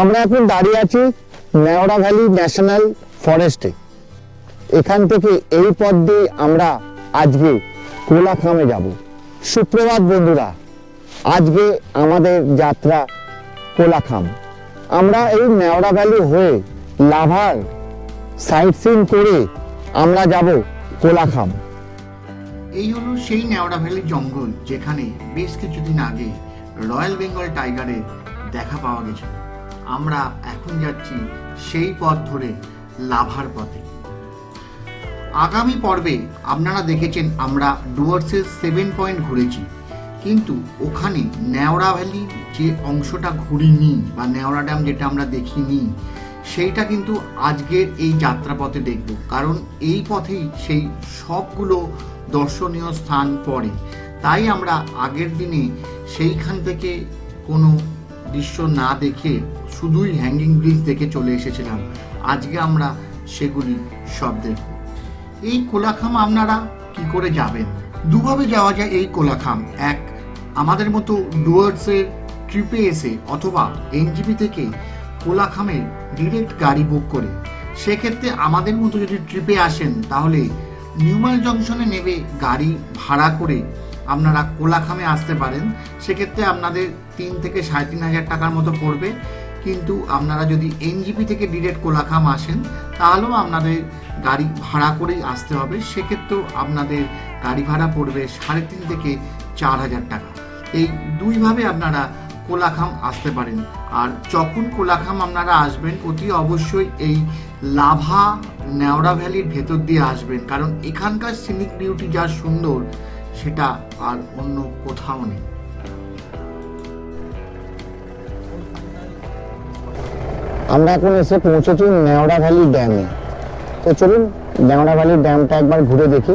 আমরা এখন দাঁড়িয়ে আছি নেওড়া ভ্যালি ন্যাশনাল ফরেস্টে। এখান থেকে এই পথ দিয়ে আমরা আজকে কোলাখামে যাব। সুপ্রভাত বন্ধুরা, আজকে আমাদের যাত্রা কোলাখাম। আমরা এই নেওড়া ভ্যালি হয়ে লাভার সাইট সিন করে আমরা যাব কোলাখাম। এই হলো সেই নেওড়া ভ্যালির জঙ্গল যেখানে বেশ কিছুদিন আগে রয়্যাল বেঙ্গল টাইগারের দেখা পাওয়া গেছিল। আমরা এখন যাচ্ছি সেই পথ ধরে লাভার পথে। আগামী পর্বে আপনারা দেখেছেন আমরা ডুয়ার্সের সেভেন পয়েন্ট ঘুরেছি, কিন্তু ওখানে নেওড়া ভ্যালি যে অংশটা ঘুরিনি বা নেওড়া ড্যাম যেটা আমরা দেখিনি, সেইটা কিন্তু আজকের এই যাত্রাপথে দেখব। কারণ এই পথেই সেই সবগুলো দর্শনীয় স্থান পড়ে। তাই আমরা আগের দিনে সেইখান থেকে কোনো দৃশ্য না দেখে শুধুই হ্যাঙ্গিং ব্রিজ দেখে চলে এসেছিলাম। আজকে আমরা সেগুলি সব দেখব। এই কোলাখাম আপনারা কি করে যাবেন? দুভাবে যাওয়া যায় এই কোলাখাম। এক, আমাদের মতো ডুয়ার্সের ট্রিপে এসে অথবা এনজিপি থেকে কোলাখামের ডিরেক্ট গাড়ি বুক করে, সেক্ষেত্রে আমাদের মতো যদি ট্রিপে আসেন, তাহলে নিউমাল জংশনে নেবে গাড়ি ভাড়া করে আপনারা কোলাখামে আসতে পারেন। সেক্ষেত্রে আপনাদের তিন থেকে সাড়ে তিন হাজার টাকার মতো পড়বে। কিন্তু আপনারা যদি এনজিপি থেকে ডিরেক্ট কোলাখাম আসেন, তাহলেও আপনাদের গাড়ি ভাড়া করেই আসতে হবে। সেক্ষেত্রেও আপনাদের গাড়ি ভাড়া পড়বে সাড়ে তিন থেকে চার হাজার টাকা। এই দুইভাবে আপনারা কোলাখাম আসতে পারেন। আর যখন কোলাখাম আপনারা আসবেন, অতি অবশ্যই এই লাভা নেওড়া ভ্যালির ভেতর দিয়ে আসবেন। কারণ এখানকার সিনিক বিউটি যা সুন্দর, সেটা আর অন্য কোথাও নেই। আমরা এখন এসে পৌঁছেছি নেওড়া ভ্যালি ড্যামে। তো চলুন নেওড়া ভ্যালি ড্যামটা একবার ঘুরে দেখি।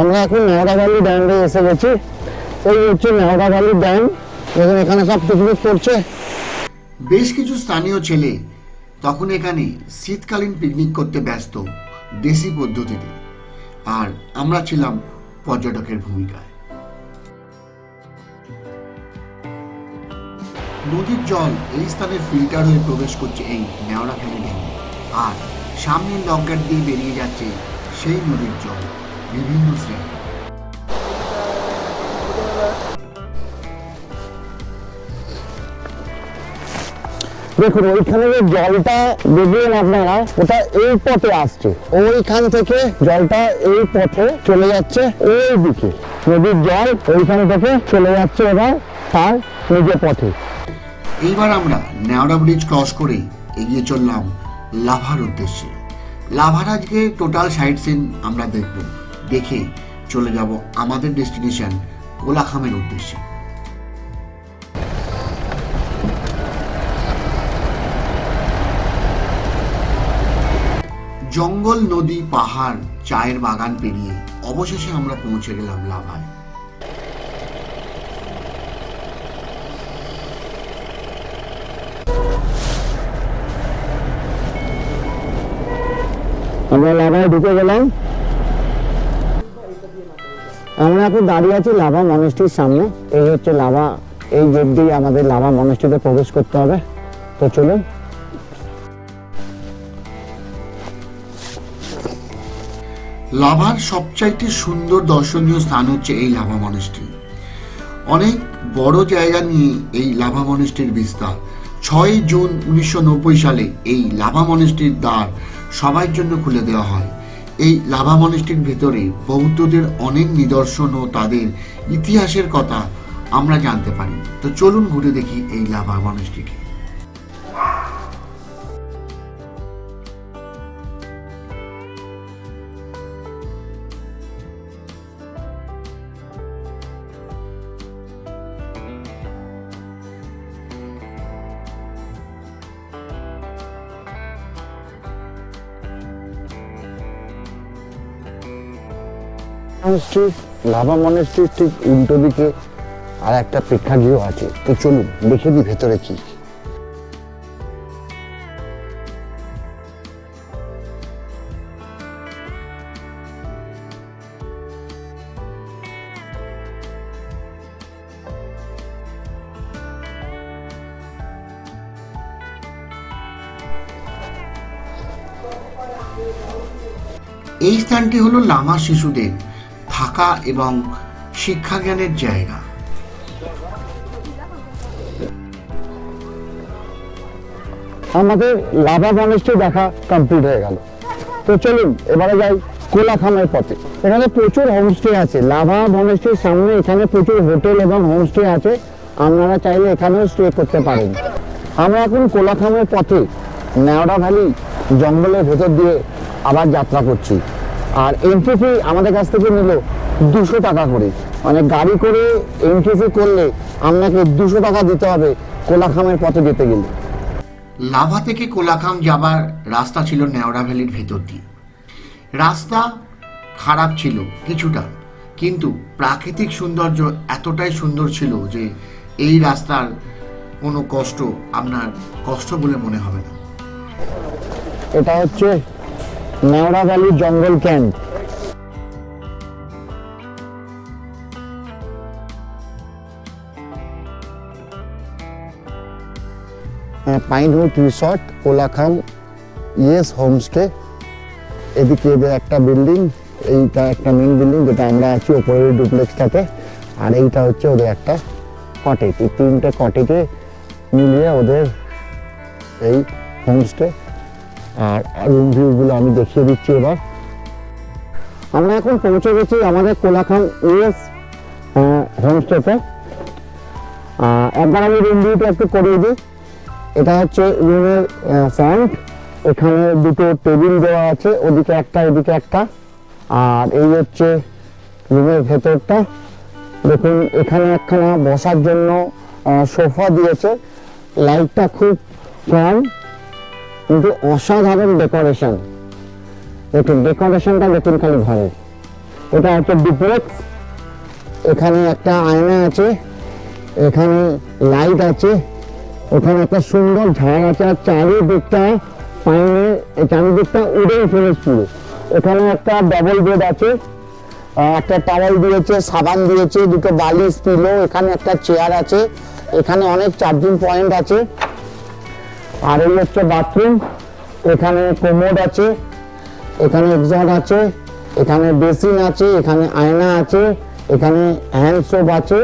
আমরা এখন নেওড়া ভ্যালি ড্যামে এসে গেছি। এই হচ্ছে নেওড়া ভ্যালি ড্যাম। দেখুন, এখানে সব পিকনিক করছে। বেশ কিছু স্থানীয় ছেলে তখন এখানে শীতকালীন পিকনিক করতে ব্যস্ত দেশি পদ্ধতিতে। আর আমরা ছিলাম পর্যটকের ভূমিকায়। নদীর জল এই স্থানে ফিল্টার হয়ে প্রবেশ করছে এই নেওড়া ভ্যালি ড্যামে আর সামনের লঙ্কার দিয়ে বেরিয়ে যাচ্ছে সেই নদীর জল। বিভিন্ন শ্রেণি দেখুন ওইখানে যে জলটা দেখলেন আপনারা ওটা এই পথে আসছে। ওইখান থেকে জলটা এই পথে চলে যাচ্ছে ওই দিকে। নদীর জল ওইখান থেকে চলে যাচ্ছে এবার তার নিজের পথে। এইবার আমরা নেওড়া ব্রিজ ক্রস করে এগিয়ে চললাম লাভার উদ্দেশ্যে। লাভার আজকে টোটাল সাইট সিন আমরা দেখব। দেখে চলে যাব আমাদের ডেস্টিনেশন কোলাখামের উদ্দেশ্যে। জঙ্গল, নদী, পাহাড়, চায়ের বাগান পেরিয়ে অবশেষে আমরা পৌঁছে গেলাম লাভায়। আমরা লাভায় ঢুকে গেলাম। আমরা এখন দাঁড়িয়ে আছি লাভা মনেস্ট্রির সামনে। এই হচ্ছে লাভা, এই গেট দিয়ে আমাদের লাভা মনেস্ট্রিতে প্রবেশ করতে হবে। তো চলুন। লাভার সবচাইতে সুন্দর দর্শনীয় স্থান হচ্ছে এই লাভা মনেস্ট্রি অনেক বড় জায়গা নিয়ে এই লাভা মনেস্ট্রির বিস্তার। ছয় জুন উনিশশো নব্বই সালে এই লাভা মনেস্ট্রির দ্বার সবার জন্য খুলে দেওয়া হয়। এই লাভা মনেস্ট্রির ভেতরে বৌদ্ধদের অনেক নিদর্শন ও তাদের ইতিহাসের কথা আমরা জানতে পারি। তো চলুন ঘুরে দেখি এই লাভা মনেস্ট্রিকে মনেস্ট্রির লাভা মনেস্ট্রির ঠিক উল্টো দিকে আর একটা প্রেক্ষাগৃহ আছে। তো চলুন, দেখে দিই ভেতরে কি। এই স্থানটি হলো লামা শিশুদের থাকা এবং শিক্ষাজ্ঞানের জায়গা। আমাদের লাভা মনেস্ট্রি দেখা কমপ্লিট হয়ে গেল। তো চলুন, এবারে যাই কোলাখামের পথে। এখানে প্রচুর হোমস্টে আছে। লাভা মনেস্ট্রির সামনে এখানে প্রচুর হোটেল এবং হোমস্টে আছে। আপনারা চাইলে এখানেও স্টে করতে পারেন। আমরা এখন কোলাখামের পথে নেওড়া ভ্যালি জঙ্গলের ভেতর দিয়ে আবার যাত্রা করছি। আর ফি আমাদের কাছ থেকে নিল দুশো টাকা করে। মানে গাড়ি করে এন্ট্রি ফি করলে আপনাকে দুশো টাকা দিতে হবে কোলাখামের পথে যেতে গেলে। লাভা থেকে কোলাখাম যাবার রাস্তা ছিল নেওড়া ভ্যালির ভেতর দিয়ে। রাস্তা খারাপ ছিল কিছুটা কিন্তু প্রাকৃতিক সৌন্দর্য এতটাই সুন্দর ছিল যে এই রাস্তার কোনো কষ্ট আপনার কষ্ট বলে মনে হবে না। এটা হচ্ছে নেওড়া ভ্যালি জঙ্গল camp Pinehood resort, Kolakham, yes homestay. এদিকে এদের একটা বিল্ডিং, এইটা একটা মেন বিল্ডিং, যেটা আমরা আছি ওপরের ডুপ্লেক্সটাতে আর এইটা হচ্ছে ওদের একটা কটেজ এই তিনটে কটেজে মিলিয়ে ওদের এই হোমস্টে। আর রুম ভিউগুলো আমি দেখিয়ে দিচ্ছি এবার। আমরা এখন পৌঁছে গেছি আমাদের কোলাখান ইউএস হোমস্টেতে। একবার আমি রুম ভিউটা একটু করিয়ে দিই। এটা হচ্ছে রুমের ফ্রন্ট এখানে দুটো টেবিল দেওয়া আছে, ওদিকে একটা, এদিকে একটা। আর এই হচ্ছে রুমের ভেতরটা। দেখুন, এখানে একখানা বসার জন্য সোফা দিয়েছে। লাইটটা খুব কম, কিন্তু অসাধারণ ডেকোরেশন দেখুন ডেকোরেশনটা দেখুন খালি ঘরে। এটা হচ্ছে ডুপ্লেক্স এখানে একটা আয়না আছে। এখানে লাইট আছে। ওখানে একটা সুন্দর ঝাড় আছে, আর চারিদিকটা পাইনে চারিদিকটা উড়ে ফেরেস পুরো এখানে একটা ডাবল বেড আছে একটা টাওয়াল দিয়েছে, সাবান দিয়েছে, দুটো বালিশ পিলো এখানে একটা চেয়ার আছে, এখানে অনেক চার্জিং পয়েন্ট আছে। আর এই হচ্ছে বাথরুম এখানে কোমোড আছে, এখানে এক্সট আছে, এখানে বেসিন আছে, এখানে আয়না আছে, এখানে হ্যান্ড সোপ আছে,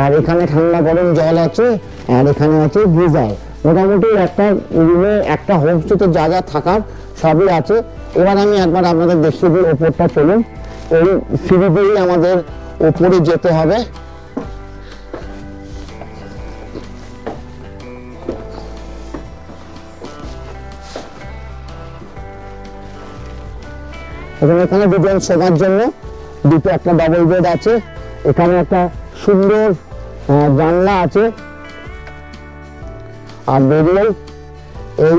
আর এখানে ঠান্ডা গরম জল আছে। আর এখানে আছে গিজার মোটামুটি একটা রুমে একটা হোমস্টেতে যা যা থাকার সবই আছে। এবার আমি একবার আপনাদের দেখিয়ে দিই ওপরটা চলুন। এই সিঁড়ি দিয়েই আমাদের ওপরে যেতে হবে। এবং এখানে দুজন শোবার জন্য দুটো একটা ডাবল বেড আছে। এখানে একটা সুন্দর জানলা আছে। আর বেরিয়েই এই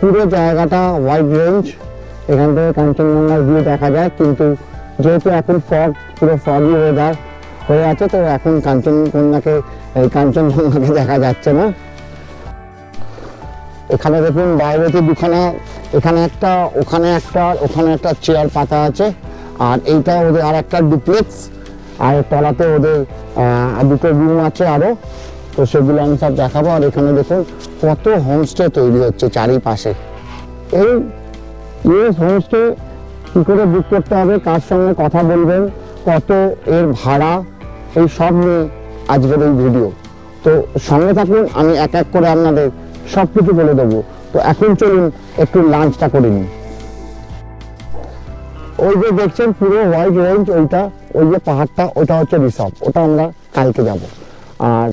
পুরো জায়গাটা হোয়াইট রেঞ্জ এখান থেকে কাঞ্চনজঙ্ঘার ভিউ দেখা যায়, কিন্তু যেহেতু এখন ফগ পুরো ফগি ওয়েদার হয়ে আছে, তো এখন কাঞ্চনজঙ্ঘাকে এই কাঞ্চনজঙ্ঘাকে দেখা যাচ্ছে না। এখানে দেখুন বাইরেতে দুখানা, এখানে একটা, ওখানে একটা ওখানে একটা চেয়ার পাতা আছে, আর এইটা ওদের আর একটা ডুপ্লেক্স আর তলাতে ওদের দুটো রুম আছে আরও। তো সেগুলো আমি সব দেখাবো, আর এখানে দেখুন কত হোমস্টে তৈরি হচ্ছে চারিপাশে। এই হোমস্টে কী করে বুক করতে হবে, কার সঙ্গে কথা বলবেন, কত এর ভাড়া, এই সব নিয়ে আজকের এই ভিডিও তো সঙ্গে থাকুন, আমি এক এক করে আপনাদের সব কিছু বলে দেবো। তো এখন চলুন, একটু লাঞ্চটা করে নিই। ওই যে দেখছেন পুরো হোয়াইট রেঞ্জ ওইটা, ওই যে পাহাড়টা, ওটা হচ্ছে রিসর্ট ওটা আমরা কালকে যাব। আর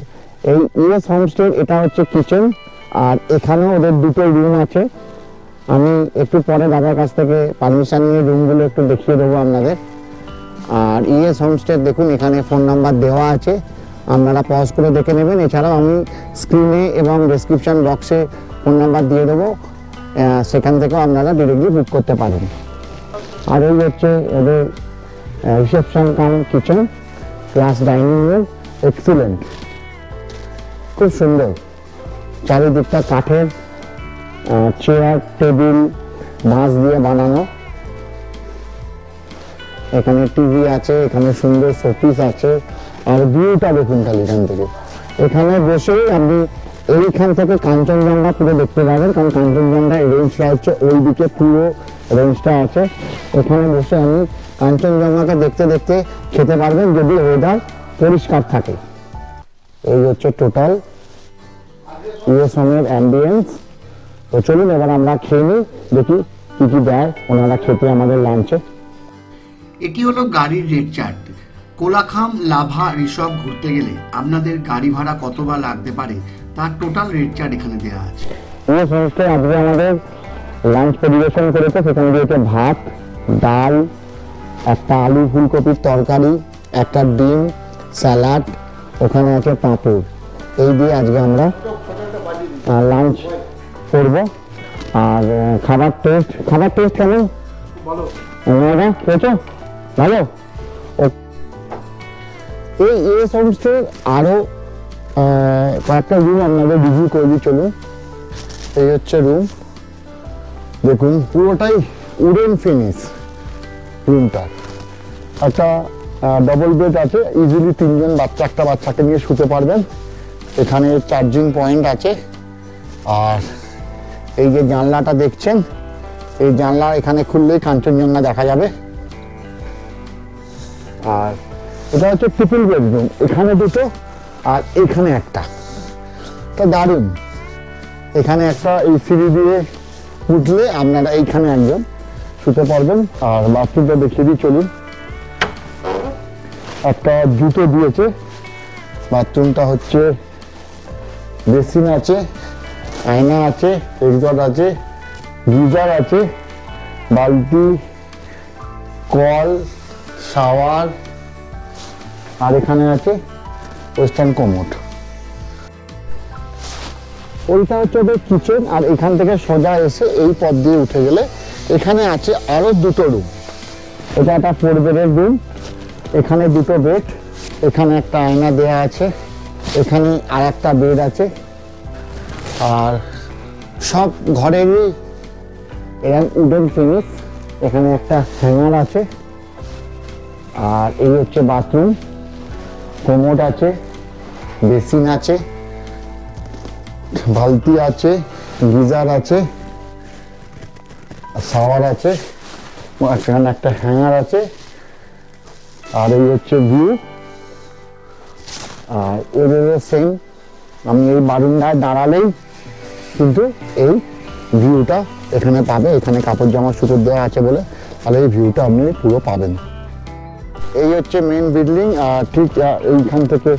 এই ইউএস হোমস্টে এটা হচ্ছে কিচেন, আর এখানে ওদের দুটো রুম আছে। আমি একটু পরে দাদার কাছ থেকে পারমিশন নিয়ে রুমগুলো একটু দেখিয়ে দেবো আপনাদের। আর ইএস হোমস্টে দেখুন, এখানে ফোন নাম্বার দেওয়া আছে। আপনারা পজ করে দেখে নেবেন। এছাড়াও আমি স্ক্রিনে এবং ডেসক্রিপশন বক্সে ফোন নাম্বার দিয়ে দেবো। সেখান থেকেও আপনারা ডিরেক্টলি বুক করতে পারেন। আর এই হচ্ছে ওদের reception cum kitchen plus dining room excellent খুব সুন্দর। চারিদিকটা কাঠের চেয়ার টেবিল বাঁশ দিয়ে বানানো। এখানে টিভি আছে, এখানে সুন্দর শোপিস আছে। আর ভিউটা দেখুন খালি এখান থেকে। এখানে বসেই আপনি এইখান থেকে কাঞ্চনজঙ্ঘা পুরো দেখতে পাবেন, কারণ কাঞ্চনজঙ্ঘা রেঞ্জটা হচ্ছে ওই দিকে পুরো রেঞ্জটা আছে। এখানে বসে আপনি কাঞ্চনজঙ্ঘাকে দেখতে দেখতে খেতে পারবেন যদি ওয়েদার পরিষ্কার থাকে। এই হচ্ছে টোটাল ইউএসএমের অ্যাম্বিয়েন্স তো চলুন এবার আমরা খেয়ে নিই দেখি কি কি দেয় ওনারা খেতে আমাদের লাঞ্চে এটি হলো গাড়ির rate chart Kolakham Lava resort ঘুরতে গেলে আপনাদের গাড়ি ভাড়া কত বা লাগতে পারে তার টোটাল রেট চার্ট এখানে দেওয়া আছে। এই সমস্ত আজকে আমাদের লাঞ্চ পরিবেশন করেছে সেখানে দিয়েছে ভাত ডাল একটা আলু ফুলকপির তরকারি একটা ডিম স্যালাড ওখানে আছে পাঁপড়। এই দিয়ে আজকে আমরা লাঞ্চ করব। আর খাবার টেস্ট খাবার টেস্ট কেমন বলো। ওনারা খেয়েছো ভালো? এই এস হোমস্টের আরও কয়েকটা রুম আপনাদের রিভিউ করে দিই চলুন। এই হচ্ছে রুম দেখুন পুরোটাই উডেন ফিনিশ রুমটা একটা ডবল বেড আছে ইজিলি তিনজন বাচ্চা একটা বাচ্চাকে নিয়ে শুতে পারবেন। এখানে চার্জিং পয়েন্ট আছে। আর এই যে জানলাটা দেখছেন, এই জানলা এখানে খুললেই কাঞ্চনজঙ্ঘা দেখা যাবে। আর এটা হচ্ছে ট্রিপল বেডরুম, এখানে দুটো আর এখানে একটা। তো দারুণ। এখানে একটা এই সিঁড়ি দিয়ে উঠলে আপনারা এইখানে একজন শুতে পারবেন। আর বাথরুমটা দেখিয়ে দিই, চলুন। একটা জুতো দিয়েছে। বাথরুমটা হচ্ছে বেসিন আছে। আয়না আছে এক্সট আছে, গিজার আছে, বালতি, কল, শাওয়ার, আর এখানে আছে ওয়েস্টার্ন কোমোট। ওইটা হচ্ছে ওদের কিচেন, আর এখান থেকে সোজা এসে এই পথ দিয়ে উঠে গেলে এখানে আছে আরও দুটো রুম এটা একটা ফোর বেডের রুম এখানে দুটো বেড এখানে একটা আয়না দেয়া আছে, এখানে আর একটা বেড আছে। আর সব ঘরেরই এরকম উডেন ফিনিশ এখানে একটা হ্যাঙ্গার আছে। আর এই হচ্ছে বাথরুম কোমোড আছে, বেসিন আছে, বালতি আছে, গিজার আছে শাওয়ার আছে এখানে একটা হ্যাঙ্গার আছে। আর এই হচ্ছে ভিউ। আর এদের সেম আমি এই বারান্দায় দাঁড়ালেই কিন্তু এই ভিউটা এখানে পাবে, এখানে কাপড় জামা সুতোর দেওয়া আছে বলে, তাহলে এই ভিউটা আপনি পুরো পাবেন। এই হচ্ছে মেন বিল্ডিং আর ঠিক এইখান থেকে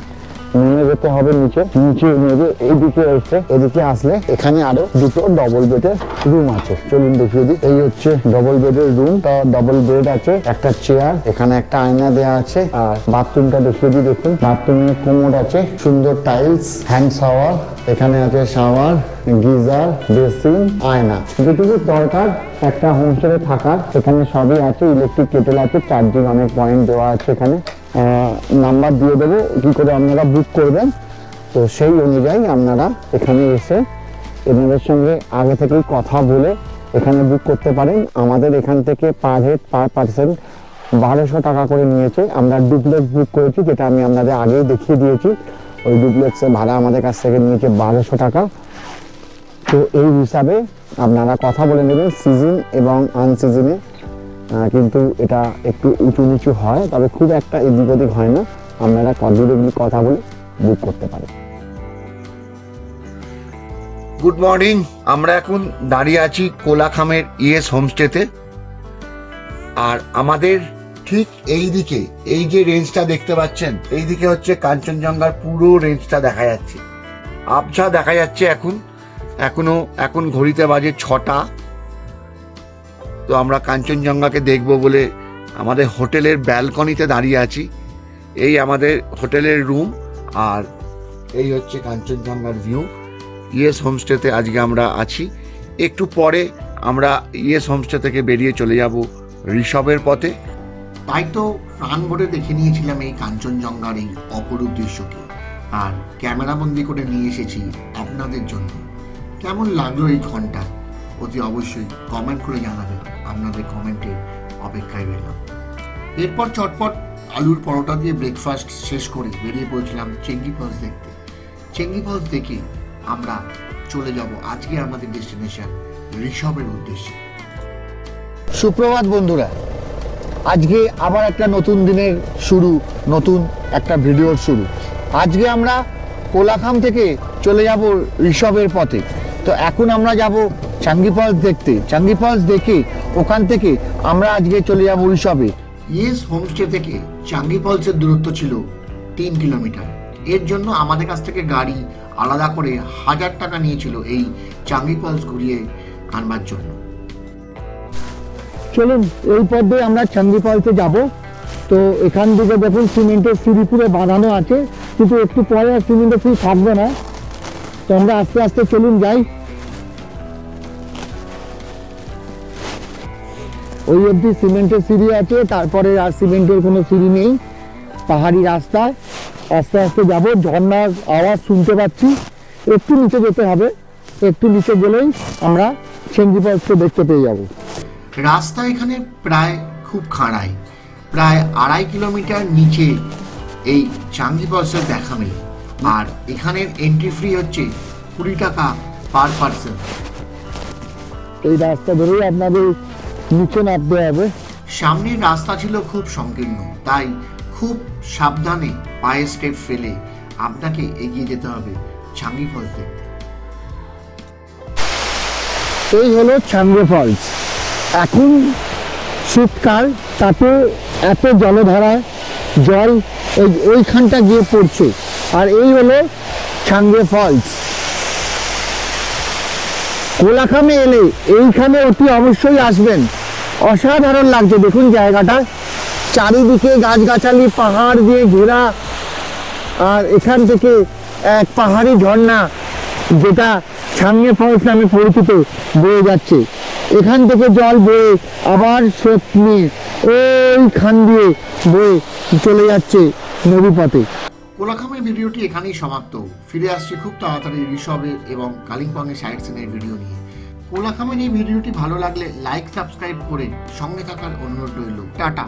নেমে যেতে হবে নিচে। নিচে নেমে এইদিকে এসে, এদিকে আসলে এখানে আরও দুটো ডবল বেডের রুম আছে। চলুন দেখিয়ে দিই। এই হচ্ছে ডবল বেডের রুম তা ডবল বেড আছে, একটা চেয়ার এখানে একটা আয়না দেওয়া আছে, আর বাথরুমটা দেখিয়ে দিই দেখুন। বাথরুমে কোমোড আছে, সুন্দর টাইলস হ্যান্ড শাওয়ার এখানে আছে শাওয়ার গিজার বেসিন আয়না। যেটুকু দরকার, একটা হোমস্টে থাকার, এখানে সবই আছে ইলেকট্রিক কেটেল আছে চার্জিং অনেক পয়েন্ট দেওয়া আছে এখানে। নাম্বার দিয়ে দেবো, কি করে আপনারা বুক করবেন। তো সেই অনুযায়ী আপনারা এখানে এসে এনাদের সঙ্গে আগে থেকেই কথা বলে এখানে বুক করতে পারেন। আমাদের এখান থেকে পার হেড পার পার্সন বারোশো টাকা করে নিয়েছে। আমরা ডুপ্লেক্স বুক করেছি, যেটা আমি আপনাদের আগেই দেখিয়ে দিয়েছি। ওই ডুপ্লেক্সের ভাড়া আমাদের কাছ থেকে নিয়েছে বারোশো টাকা। তো এই হিসাবে আপনারা কথা বলে নেবেন সিজন এবং আনসিজনে কিন্তু এটা একটু উঁচু নিচু হয়, তবে খুব একটা এদিক ওদিক হয় না। আপনারা ডিরেক্টলি কথা বলে বুক করতে পারেন গুড মর্নিং আমরা এখন দাঁড়িয়ে আছি কোলাখামের ইএস হোমস্টেতে। আর আমাদের ঠিক এই দিকে, এই যে রেঞ্জটা দেখতে পাচ্ছেন, এই দিকে হচ্ছে কাঞ্চনজঙ্ঘার পুরো রেঞ্জটা দেখা যাচ্ছে। আবছা দেখা যাচ্ছে এখন, এখনও, এখন ঘড়িতে বাজে ছটা। তো আমরা কাঞ্চনজঙ্ঘাকে দেখব বলে আমাদের হোটেলের ব্যালকনিতে দাঁড়িয়ে আছি। এই আমাদের হোটেলের রুম আর এই হচ্ছে কাঞ্চনজঙ্ঘার ভিউ। ইয়েস হোমস্টেতে আজকে আমরা আছি। একটু পরে আমরা ইয়েস হোমস্টে থেকে বেরিয়ে চলে যাব ঋষভের পথে। তাই তো প্রাণ দেখে নিয়েছিলাম এই কাঞ্চনজঙ্ঘার এই অপরূপ দৃশ্যকে। আর ক্যামেরাবন্দি করে নিয়ে এসেছি আপনাদের জন্য। কেমন লাগল এই ঘণ্টা অতি অবশ্যই কমেন্ট করে জানাবেন। আপনাদের কমেন্টের অপেক্ষায় রইলাম। এরপর চটপট আলুর পরোটা দিয়ে ব্রেকফাস্ট শেষ করে বেরিয়ে পড়েছিলাম চেঙ্গি ফলস দেখতে। চেঙ্গি ফলস দেখে আমরা চলে যাব আজকে আমাদের ডেস্টিনেশন ঋষভের উদ্দেশ্যে। সুপ্রভাত বন্ধুরা, আজকে আবার একটা নতুন দিনের শুরু, নতুন একটা ভিডিওর শুরু। আজকে আমরা কোলাখাম থেকে চলে যাব ঋষভের পথে। তো এখন আমরা যাব চাঙ্গি ফলস দেখতে চাঙ্গি ফলস দেখে ওখান থেকে আমরা আজকে চলে যাব ঋষভে ইয়েস হোমস্টে থেকে। চাঙ্গি ফলসের দূরত্ব ছিল তিন কিলোমিটার। এর জন্য আমাদের কাছ থেকে গাড়ি আলাদা করে হাজার টাকা নিয়েছিল এই চাঙ্গি ফলস ঘুরিয়ে আনবার জন্য। চলুন এই পথ দিয়ে আমরা চাঙ্গি ফলসে যাব। তো এখান থেকে দেখুন সিমেন্টের সিঁড়ি পুরো বাঁধানো আছে। কিন্তু একটু পরে আর সিমেন্টের সিঁড়ি থাকবে না। তো আমরা আস্তে আস্তে চলুন যাই। ওই অবধি সিমেন্টের সিঁড়ি আছে তারপরে আর সিমেন্টের কোনো সিঁড়ি নেই। পাহাড়ি রাস্তায়। আস্তে আস্তে যাব ঝর্ণার আওয়াজ শুনতে পাচ্ছি। একটু নিচে যেতে হবে একটু নিচে গেলেই আমরা ফলসকে দেখতে পেয়ে যাব। রাস্তা এখানে প্রায় খুব খাড়াই প্রায় আড়াই কিলোমিটার নিচে এই চাঙ্গি ফলসের দেখা মেলে। আর এখানের এন্ট্রি ফ্রি হচ্ছে কুড়ি টাকা পার পার্সন এই রাস্তা ধরেই আপনাদের নিচে নামতে হবে। সামনের রাস্তা ছিল খুব সংকীর্ণ তাই খুব সাবধানে পায়ে স্টেপ ফেলে আপনাকে এগিয়ে যেতে হবে চাঙ্গি ফলস দেখতে এই হলো চাঙ্গে ফলস এখন শীতকাল তাতে এত জলধারায় জল ওই ওইখানটা গিয়ে পড়ছে। আর এই হলো চাঙ্গে ফলস কোলাখামে এলে এইখানে অতি অবশ্যই আসবেন। অসাধারণ লাগছে, দেখুন জায়গাটা। চারিদিকে গাছগাছালি, পাহাড় দিয়ে ঘেরা। আর এখান থেকে এক পাহাড়ি ঝর্ণা, যেটা ছাঙ্গে ফলস নামে পরিচিত বয়ে যাচ্ছে। এখান থেকে জল বয়ে আবার স্রোত নিয়ে ওই খান দিয়ে বয়ে চলে যাচ্ছে নদী পথে কোলাখামের ভিডিওটি এখানেই সমাপ্ত। ফিরে আসছি খুব তাড়াতাড়ি ঋষভের এবং কালিম্পংয়ের সাইড সিনের ভিডিও নিয়ে। কোলাখামের এই ভিডিওটি ভালো লাগলে লাইক সাবস্ক্রাইব করে সঙ্গে থাকার অনুরোধ রইল। টাটা।